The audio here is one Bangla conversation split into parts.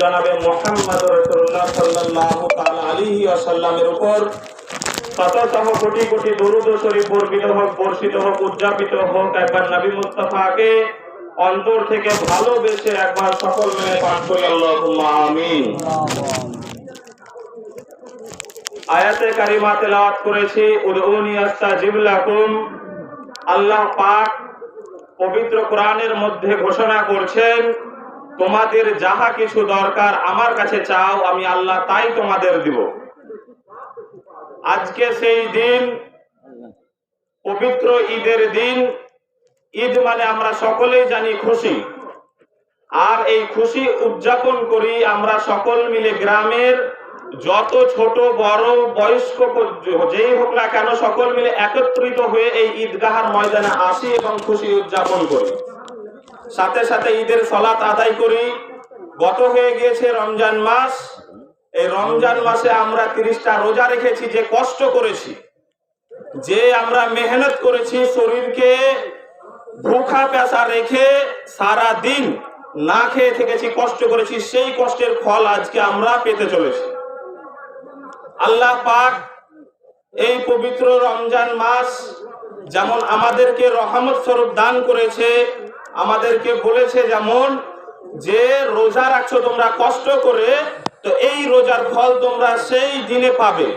জনাবে মোহাম্মদ সাল্লাল্লাহু তাআলা আলাইহি উপর। শততম কোটি কোটি দরুদ শরীফ বর্ষিত হোক বর্ষিত হোক, উদযাপিত হোক, একবার নবী মুস্তাফাকে অন্তর থেকে ভালোবেসে একবার সকল মিলে পাঠ করি, আল্লাহুম্মা আমিন। আয়াতে কারিমা তেলাওয়াত করেছি, উদউনি আস্তাজিব লাকুম আল্লাহ পাক পবিত্র কোরআনের মধ্যে ঘোষণা করছেন, তোমাদের যাহা কিছু দরকার আমার কাছে চাও, আমি আল্লাহ তাই তোমাদের দিব। আজকে সেই দিন, পবিত্র ঈদের দিন, ঈদ মানে আমরা সকলেই জানি খুশি। আর এই খুশি উদযাপন করি আমরা সকল মিলে গ্রামের যত ছোট, বড়, বয়স্ক যেই হোক না কেন সকল মিলে একত্রিত হয়ে এই ঈদগাহার ময়দানে আসি এবং খুশি উদযাপন করি। সাথে সাথে ঈদের সলাত আদায় করি। গত হয়ে গিয়েছে রমজান মাস। এই রমজান মাসে আমরা তিরিশটা রোজা রেখেছি, যে কষ্ট করেছি, যে আমরা মেহনত করেছি শরীরকে ভুখা পেশা রেখে সারা দিন না খেয়ে থেকেছি, কষ্ট করেছি, সেই কষ্টের ফল আজকে আমরা পেতে চলেছি। আল্লাহ পাক এই পবিত্র রমজান মাস যেমন আমাদেরকে রহমত স্বরূপ দান করেছে, আমাদেরকে বলেছে যেমন যে রোজা রাখছো তোমরা কষ্ট করে, তো এই রোজার ফল তোমরা সেই দিনে পাবে।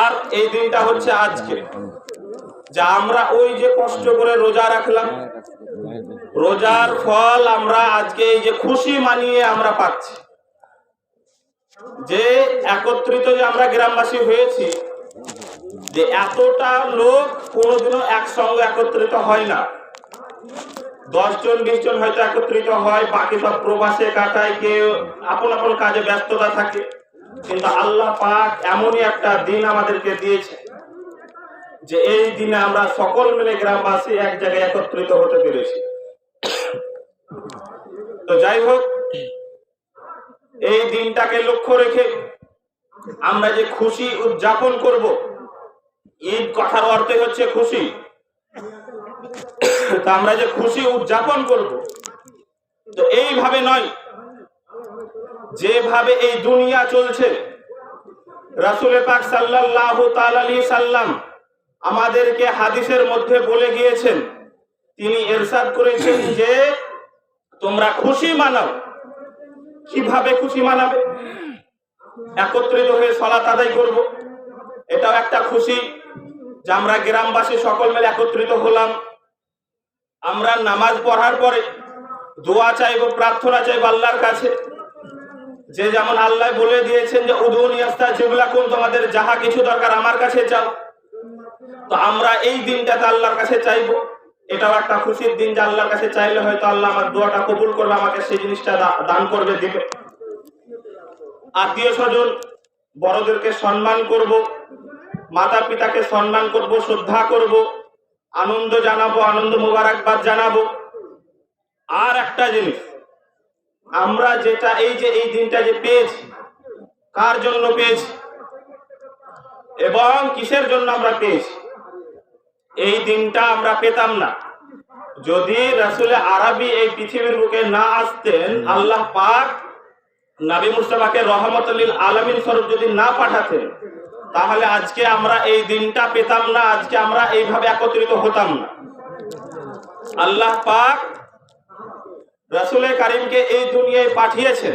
আর এই দিনটা হচ্ছে আজকে। যা আমরা ওই যে কষ্ট করে রোজা রাখলাম, রোজার ফল আমরা আজকে এই যে খুশি মানিয়ে আমরা পাচ্ছি। যে একত্রিত যে আমরা গ্রামবাসী হয়েছি, যে এতটা লোক কোনোদিনও একসঙ্গে একত্রিত হয় না। দশ জন, বিশ জন হয়তো একত্রিত হয়, বাকি সব প্রবাসে কাটায়, কেউ আপন আপন কাজে ব্যস্ততা থাকে। কিন্তু আল্লাহ পাক এমনই একটা দিন আমাদেরকে দিয়েছে, যে এই দিনে আমরা সকল মিলে গ্রামবাসী এক জায়গায় একত্রিত হতে পেরেছি। তো যাই হোক এই দিনটাকে লক্ষ্য রেখে আমরা যে খুশি উদযাপন করব, ঈদ কথার অর্থে হচ্ছে খুশি। তো আমরা যে খুশি উদযাপন করব, তো এইভাবে নয়, যেভাবে এই দুনিয়া চলছে, রাসুল পাক সাল্লাল্লাহু তাআলা সাল্লাম আমাদেরকে হাদিসের মধ্যে বলে গিয়েছেন, তিনি এরশাদ করেছেন যে তোমরা খুশি মানাও। কীভাবে খুশি মানাবে? একত্রিত হয়ে সলাত আদায় করব। এটাও একটা খুশি যে আমরা গ্রামবাসী সকল মিলে একত্রিত হলাম। আমরা নামাজ পড়ার পরে দোয়া চাইব, প্রার্থনা চাইব আল্লাহর কাছে। যে যেমন আল্লাহ বলে দিয়েছেন যে, উদুন ইয়াস্তা যেগুলা কোন তোমাদের যাহা কিছু দরকার আমার কাছে চাও। তো আমরা এই দিনটাতে আল্লাহর কাছে চাইব। এটাও একটা খুশির দিন যে আল্লাহর কাছে চাইলে হয়তো আল্লাহ আমার দোয়াটা কবুল করবে, আমাকে সেই জিনিসটা দান করবে, দিবে। আত্মীয় স্বজন, বড়দেরকে সম্মান করব মাতা পিতাকে সম্মান করব, শ্রদ্ধা করব, আনন্দ জানাব, আনন্দ মোবারকবাদ জানাব। আর একটা জিনিস, আমরা যেটা, এই যে, এই দিনটা যে পেয়েছি, কার জন্য পেয়েছি? এবং কিসের জন্য আমরা পেয়েছি? এই দিনটা আমরা পেতাম না। যদি রাসুলে আরবি এই পৃথিবীর বুকে না আসতেন আল্লাহ পাক নবী মুস্তাফাকে রহমতুল্লিল আলমিন স্বরূপ যদি না পাঠাতেন তাহলে আজকে আমরা এই দিনটা পেতাম না আজকে আমরা এইভাবে একত্রিত হতাম না। আল্লাহ পাক রাসুলে কারিমকে এই দুনিয়ায় পাঠিয়েছেন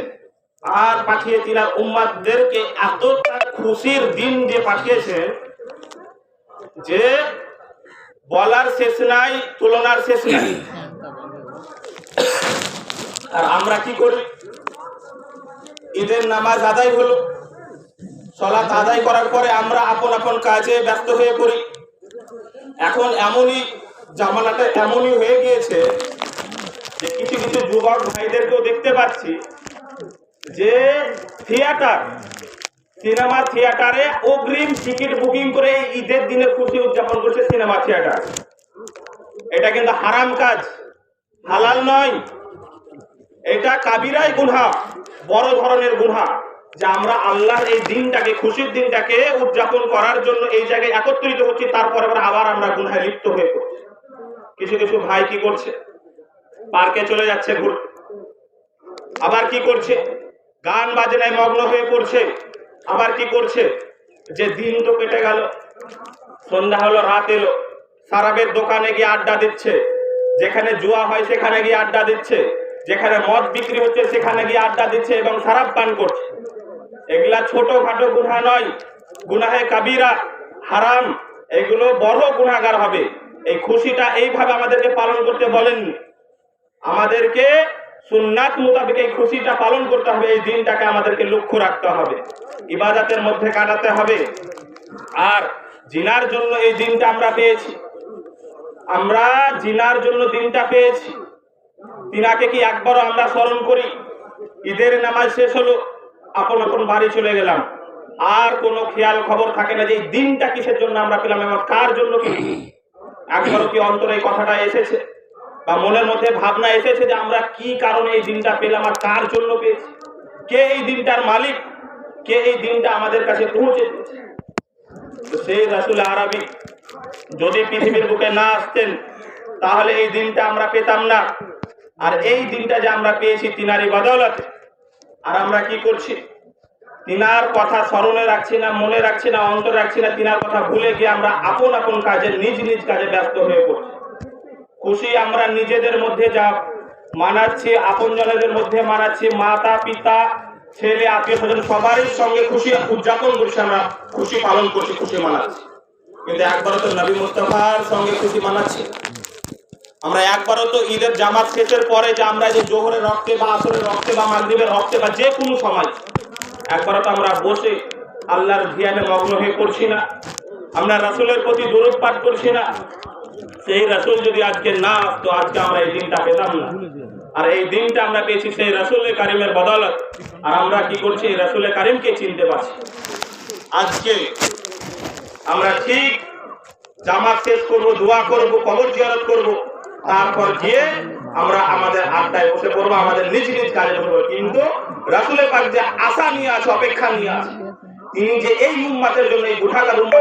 আর পাঠিয়ে তিনার উম্মাদদেরকে এতটা খুশির দিন দিয়ে পাঠিয়েছেন যে বলার শেষ নাই তুলনার শেষ নাই। আর আমরা কি করি? ঈদের নামাজ আদায় হলো। সলাত আদায় করার পরে আমরা আপন আপন কাজে ব্যস্ত হয়ে পড়ি। এখন এমনই জামানাটা এমনই হয়ে গিয়েছে যে কিছু কিছু যুবক ভাইদেরকেও দেখতে পাচ্ছি যে থিয়েটার সিনেমা থিয়েটারে অগ্রিম টিকিট বুকিং করে ঈদের দিনে খুশি উদযাপন করছে সিনেমা থিয়েটার। এটা কিন্তু হারাম কাজ, হালাল নয়। এটা কাবিরাই গুনহা, বড় ধরনের গুনহা, যে আমরা আল্লাহর এই দিনটাকে, খুশির দিনটাকে উদযাপন করার জন্য এই জায়গায় একত্রিত হচ্ছি, তারপরে আবার আমরা গুনহায় লিপ্ত হয়ে পড়ছি। কিছু কিছু ভাই কি করছে? পার্কে চলে যাচ্ছে ঘুরতে। আবার কি করছে? গান বাজনায় মগ্ন হয়ে পড়ছে। আবার কি করছে? যে দিন তো কেটে গেল। সন্ধ্যা হলো, রাত এলো। সারাবের দোকানে গিয়ে আড্ডা দিচ্ছে। যেখানে জুয়া হয় সেখানে গিয়ে আড্ডা দিচ্ছে। যেখানে মদ বিক্রি হচ্ছে সেখানে গিয়ে আড্ডা দিচ্ছে এবং সারাপ পান করছে। এগুলা ছোটখাটো গুনাহ নয়। গুনাহে কাবিরা, হারাম, এগুলো বড় গুনাহগার হবে। এই খুশিটা এইভাবে আমাদেরকে পালন করতে বলেননি। আমাদেরকে সুন্নাত মোতাবেক এই খুশিটা পালন করতে হবে। এই দিনটাকে আমাদেরকে লক্ষ্য রাখতে হবে। ইবাদতের মধ্যে কাটাতে হবে। আর জিনার জন্য এই দিনটা আমরা পেয়েছি। আমরা জিনার জন্য দিনটা পেয়েছি। তিনাকে কি একবারও আমরা স্মরণ করি? ঈদের নামাজ শেষ হলো, আপন আপন বাড়ি চলে গেলাম। আর কোনো খেয়াল খবর থাকে না যে এই দিনটা কিসের জন্য আমরা পেলাম এবং কার জন্য পেয়েছি একবারও কি অন্তরে এই কথাটা এসেছে? বা মনের মধ্যে ভাবনা এসেছে যে আমরা কি কারণে এই দিনটা পেলাম আর কার জন্য পেয়েছি? কে এই দিনটার মালিক? কে এই দিনটা আমাদের কাছে পৌঁছে সেই রাসুল আরবি, যদি পৃথিবীর বুকে না আসতেন, তাহলে এই দিনটা আমরা পেতাম না। আর এই দিনটা যে আমরা পেয়েছি তিনারি বদৌলতে। আর আমরা কি করছি? তিনার কথা স্মরণে রাখছি না, মনে রাখছি না, অন্তর রাখছি না, তিনার কথা ভুলে গিয়ে আমরা আপন আপন কাজে, নিজ নিজ কাজে ব্যস্ত হয়ে পড়ছি। খুশি আমরা নিজেদের মধ্যে যা মানাচ্ছি আপন আপনজনেদের মধ্যে মানাচ্ছি, মাতা, পিতা ছেলে আত্মীয় স্বজন সবারই সঙ্গে খুশি উদযাপন করছি, আমরা খুশি পালন করছি, খুশি মানাচ্ছি। কিন্তু একবারও তো নবী মুস্তফার সঙ্গে খুশি মানাচ্ছি আমরা একবারও তো ঈদের জামাত শেষের পরে যে আমরা যে জোহরের রক্তে বা আসরের রক্তে বা মাগরিবের রক্তে বা যে কোনো সময়, একবারও তো আমরা বসে আল্লাহর ধ্যানে মগ্ন হয়ে পড়ছি না। আমরা রাসূলের প্রতি দরুদ পাঠ করছি না। সেই রাসূল যদি আজকে না আসতো, আজকে আমরা এই দিনটা পেতাম না। আর এই দিনটা আমরা পেয়েছি সেই রাসূলের কারিমের বদলত। আর আমরা কি করছি? এই কারিমকে চিনতে পারছি। আজকে আমরা ঠিক জামাত শেষ করব, দোয়া করব, কবর জিয়ারত করব। তারপর গিয়ে আমরা আমাদের আড্ডায় বসে পড়ব, আমাদের নিজ নিজ কাজে পড়ব। কিন্তু রাসুলের পাক যে আশা নিয়ে আছে, অপেক্ষা নিয়ে আছে, তিনি যে এই উম্মাতের জন্য এই গুঠাগার উম্মাত